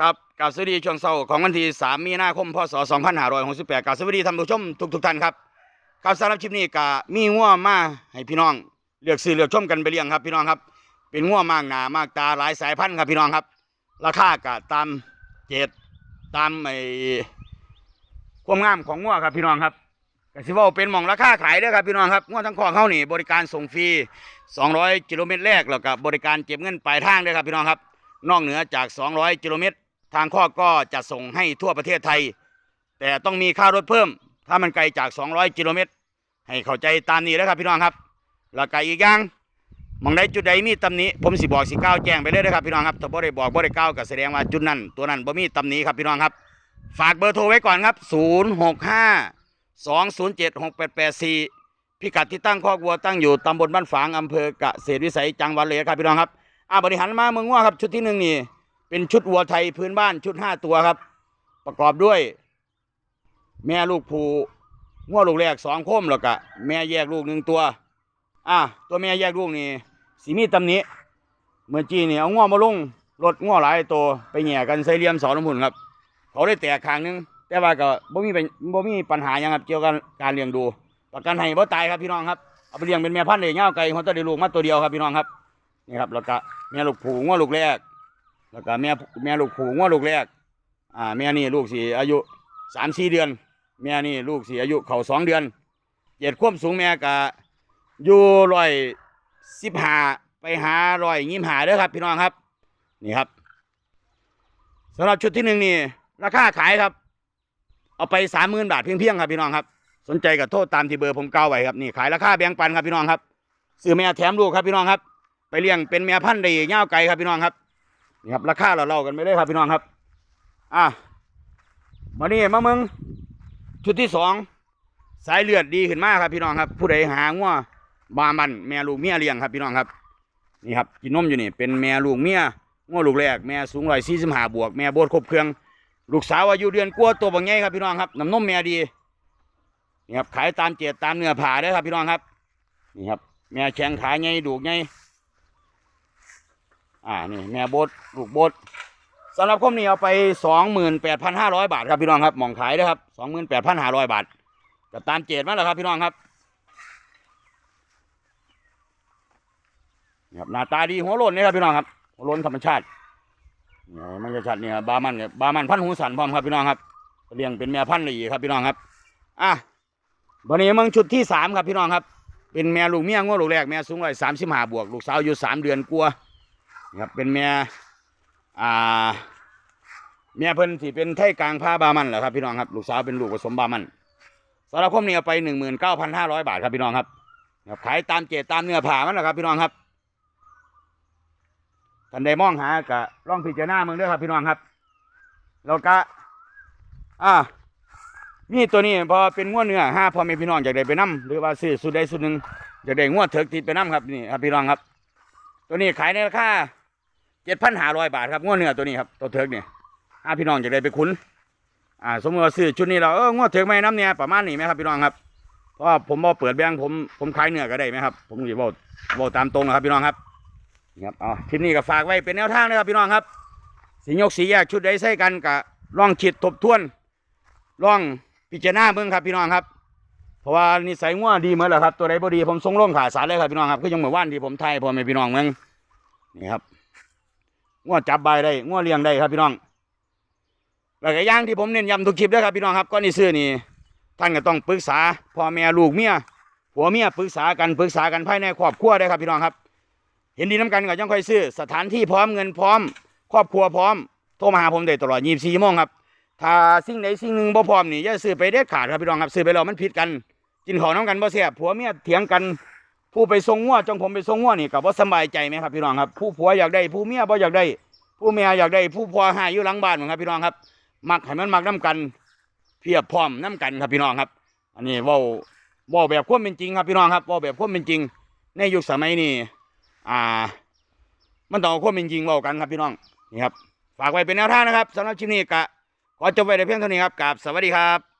ครับกาบสวัสดีช่วงเช้าของวันที่ 3 มีนาคม พศ 2568กราบสวัสดีท่านผู้ชมทุกทุกๆท่านครับครับสำหรับคลิปนี้ก็มีงัวมาให้พี่น้องเลือกซื้อเลือกชมกันไปเลี้ยงครับ พี่น้องครับ เป็นงัวมากหนามากตาหลายสายพันธุ์ครับพี่น้องครับ ราคาก็ตามเกรดตามไอ้ความงามของงัวครับพี่น้องครับก็สิว่าเป็นหม่องราคาขายด้อครับพี่น้องครับงัวทั้งคอเขานี่บริการส่งฟรี 200 กิโลเมตรแรกแล้วก็บริการเก็บเงินปลายทางด้อครับพี่น้องครับ นอกเหนือจาก 200 กิโลเมตร ทางข้อก็จะส่งให้ทั่วประเทศไทย แต่ต้องมีค่ารถเพิ่ม ถ้ามันไกลจาก 200 กิโลเมตร ให้เข้าใจตามนี้นะครับพี่น้องครับแล้วก็อีกอย่างมองใดจุดใดมีตำหนิผมสิบอกสิก้าวแจ้งไปเลยนะครับพี่น้องครับถ้าบ่ได้บอกบ่ได้ก้าวก็แสดงว่าจุดนั้นตัวนั้นบ่มีตำหนิครับพี่น้องครับ ฝากเบอร์โทรไว้ก่อนครับ 065 207 6884 พิกัดที่ตั้งคอกวัวตั้งอยู่ตำบลบ้านฝางอำเภอกเกษตรวิสัยจังหวัดเลยครับพี่น้องครับอ่าบริหารมาเมืองว่าครับชุดที่หนึ่งนี่ เป็นชุดวัวไทยพื้นบ้านชุดห้าตัวครับ ประกอบด้วย แม่ลูกผูงัวลูกแรกสองโคมแล้วก็แม่แยกลูกหนึ่งตัว อะตัวแม่แยกลูกนี่สีมีตำหนิเมื่อจีนี่เอางัวมาลงรถงัวหลายตัวไปแหย่กันใส่เหลี่ยมสอน้ำหุ่นครับ เขาได้แตกข้างหนึง แต่ว่าก็บ่มีเป็นบ่มีปัญหายังครับเกี่ยวกับการเลี้ยงดู ประกันให้บ่ตายครับพี่น้องครับเอาไปเลี้ยงเป็นแม่พันธุ์เลยเงาไก่หัวตะได้ลูกมาตัวเดียวครับพี่น้องครับนี่ครับแล้วก็แม่ลูกผูงัวลูกแรก แล้วก็แม่แม่ลูกผูงัวลูกแรก อ่าแม่นี่ลูกสี่อายุสามสี่เดือน แม่นี่ลูกสี่อายุเขาสองเดือนเจ็ดความสูงแม่ก็อยู่ร้อยสิบห้าไปหาร้อยยี่สิบห้าเด้อครับ พี่น้องครับนี่ครับสำหรับชุดที่หนึ่งนี่ ราคาขายครับ เอาไปสามหมื่นบาทเพียงๆครับพี่น้องครับ สนใจก็โทษตามที่เบอร์ผมเก้าไว้ครับนี่ขายราคาแบ่งปันครับพี่น้องครับซื้อแม่แถมลูกครับพี่น้องครับ ไปเลี้ยงเป็นแม่พันธุ์ได้เง่าวไก่ครับพี่น้องครับ นี่ครับราคาเราเล่ากันไปเลยครับพี่น้องครับ อะมานี่มาเมืองชุดที่สองสายเลือดดีขึ้นมากครับพี่น้องครับ ผู้ใดหางัวบามันแม่ลูกเมียเลี้ยงครับพี่น้องครับนี่ครับกินนมอยู่นี่ เป็นแม่ลูกเมียงัวลูกแรกแม่สูงร้อยสี่สิบห้าบวกแม่โบดครบเครื่อง ลูกสาวอายุเดือนกว่าตัวบางไงครับพี่น้องครับน้ำนมแม่ดีนี่ครับขายตามเจตตามเนื้อผ่าเด้ครับพี่น้องครับนี่ครับแม่แข็งขาไงดูกไง อ่านี่แม่โบดลูกโบดสำหรับคมนี้เอาไปสองหมื่นแปดพันห้าร้อยบาทครับพี่น้องครับมองขายนะครับสองหมื่นแปดพันห้าร้อยบาทก็ตามเจตมาแล้วครับพี่น้องครับนี่ครับหน้าตาดีหัวโล้นนี่ครับพี่น้องครับหัวโล้นธรรมชาติเนี่ยมันจะชัดเนี่ยบามันเนี่ยบามันพันหูสันพร้อมครับพี่น้องครับเลี้ยงเป็นแม่พันธุ์เลยครับพี่น้องครับอะวันนี้มึงชุดที่สามครับพี่น้องครับ เป็นแม่ลูกเมียงัวลูกแรกแม่สูงร้อยสามสิบห้าบวก ลูกสาวอยู่สามเดือนกลัว ครับเป็นแม่อ่าแม่เพิ่นที่เป็นไทยกลางผ้าบามันเหรอครับพี่น้องครับลูกสาวเป็นลูกผสมบามันสำหรับผมนี่เอาไปหนึ่งหมื่นเก้าพันห้าร้อยบาทครับพี่น้องครับครับขายตามเจตตามเนื้อผ่ามันแหละครับพี่น้องครับท่านใดมองหากะลองพิจารณาเมืองด้วยครับพี่น้องครับแล้วก็อ่านี่ตัวนี้พอเป็นงวดเนื้อห้าพอแมีพี่น้องอยากได้ไปนํหรือว่าซื้อสุดใดสุดหนึ่งอยากได้งวดเถิกติดไปนํครับนี่ครับพี่น้องครับ ตัวนี้ขายในราคา เจ็ดพันห้าร้อยบาทครับงวดเนื้อตัวนี้ครับตัวเถิกเนี่ยถ้าพี่น้องอยากได้ไปคุ้นอ่า สมมติว่าซื้อชุดนี้เราเอองวดเถิกไม่น้ำเนี่ยประมาณนี้ไหมครับพี่น้องครับเพราะว่าผมบอเปิดแบงค์ผมผมขายเนื้อก็ได้ไหมครับ ผมจะบอกบอกตามตรงนะครับพี่น้องครับนะครับอ๋อคลิปนี้ก็ฝากไว้เป็นแนวทางนะครับพี่น้องครับสียกสีแยกชุดใดใส่กันกะลองคิดทบทวนลองพิจารณาเบิ่งครับพี่น้องครับ เพราะว่านิสัยง่วดีเหมือนแหละครับตัวใดบ่ดีผมส่งลงขาสารเลยครับพี่น้องครับคือยังเหมือนว่านที่ผมไทยพอแม่พี่น้องเมืองนี่ครับ ง่วจับใบได้ง่วเลี้ยงได้ครับพี่น้องแล้วก็ย่างที่ผมเน้นย้ำทุกคลิปด้วยครับพี่น้องครับก้อนนี้ซื้อนี่ท่านก็ต้องปรึกษาพ่อแม่ลูกเมียผัวเมียปรึกษากันปรึกษากันภายในครอบครัวได้ครับพี่น้องครับ เห็นดีน้ำกันก็ยังค่อยซื้อสถานที่พร้อมเงินพร้อม ครอบครัวพร้อมโทรมาหาผมได้ตลอด24ชั่วโมงครับถ้าสิ่งใดสิ่งหนึ่งบ่พร้อมนี่อย่าซื้อไปเด็ดขาดครับพี่น้องครับซื้อไปแล้วมันผิดกัน กินข้าวน้ำกันบ่เสียผัวเมียเถียงกัน ผู้ไปทรงงัวจงผมไปทรงงัวนี่กับว่าสบายใจไหมครับพี่น้องครับ ผู้ผัวอยากได้ผู้เมียบ่อยากได้ ผู้เมียอยากได้ ผู้ผัวหายอยู่หลังบ้านครับพี่น้องครับ มักให้มันมักน้ำกัน เพียบพร้อมน้ำกันครับพี่น้องครับ อันนี้ว่าว่าแบบความเป็นจริงครับพี่น้องครับว่าแบบความเป็นจริง ในยุคสมัยนี้อ่า มันต้องความเป็นจริงว่ากันครับพี่น้องนี่ครับ ฝากไว้เป็นแนวทางนะครับสำหรับคลิปนี้กะขอจบไว้แต่เพียงเท่านี้ครับกับสวัสดีครับ